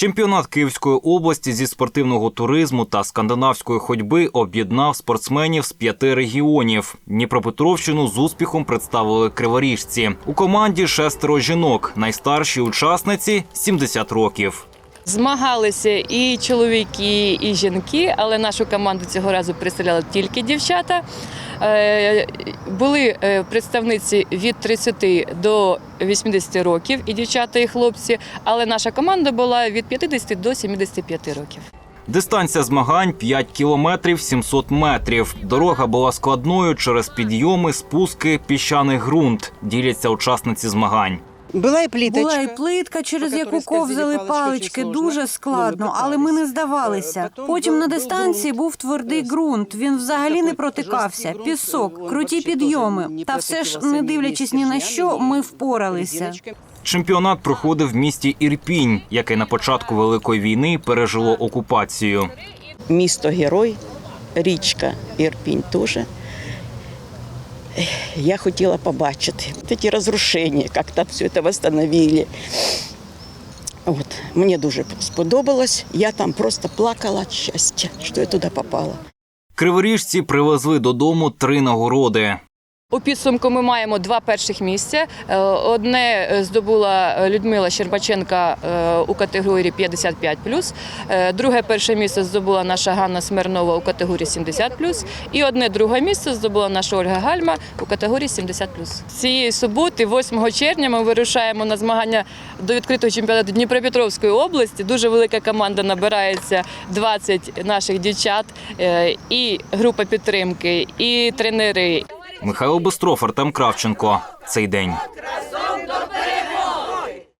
Чемпіонат Київської області зі спортивного туризму та скандинавської ходьби об'єднав спортсменів з п'яти регіонів. Дніпропетровщину з успіхом представили криворіжці. У команді шестеро жінок. Найстарші учасниці 70 років. Змагалися і чоловіки, і жінки, але нашу команду цього разу представляли тільки дівчата. Е, Були е, представниці від 30 до 80 років, і дівчата, і хлопці, але наша команда була від 50 до 75 років. Дистанція змагань 5 кілометрів 700 метрів. Дорога була складною через підйоми, спуски, піщаний ґрунт. Діляться учасниці змагань. Була і пліточка. Була і плитка, через яку ковзали палички, палички. очень сложно. Дуже складно, але ми не здавалися. Потім Потім на дистанції був твердий ґрунт. Він взагалі не протикався. Пісок, круті підйоми. Та все ж, не дивлячись ні на що, ми впоралися. Чемпіонат проходив в місті Ірпінь, яке на початку Великої війни пережило окупацію. місто Герой, річка Ірпінь теж. Я хотіла побачити ці розрушення, як там все це встановили. От, мені дуже сподобалось. Я там просто плакала від щастя, що я туди попала. Криворіжці привезли додому три нагороди. У підсумку ми маємо два перших місця. Е, Одне е, здобула Людмила Щербаченка е, у категорії 55+, е, друге перше місце здобула наша Ганна Смирнова у категорії 70+, і одне друге місце здобула наша Ольга Гальма у категорії 70+. Цієї суботи, 8 червня, ми вирушаємо на змагання до відкритого чемпіонату Дніпропетровської області. Дуже велика команда набирається 20 наших дівчат, і група підтримки, і тренери, Михайло Бистров, Артем Кравченко. Цей день.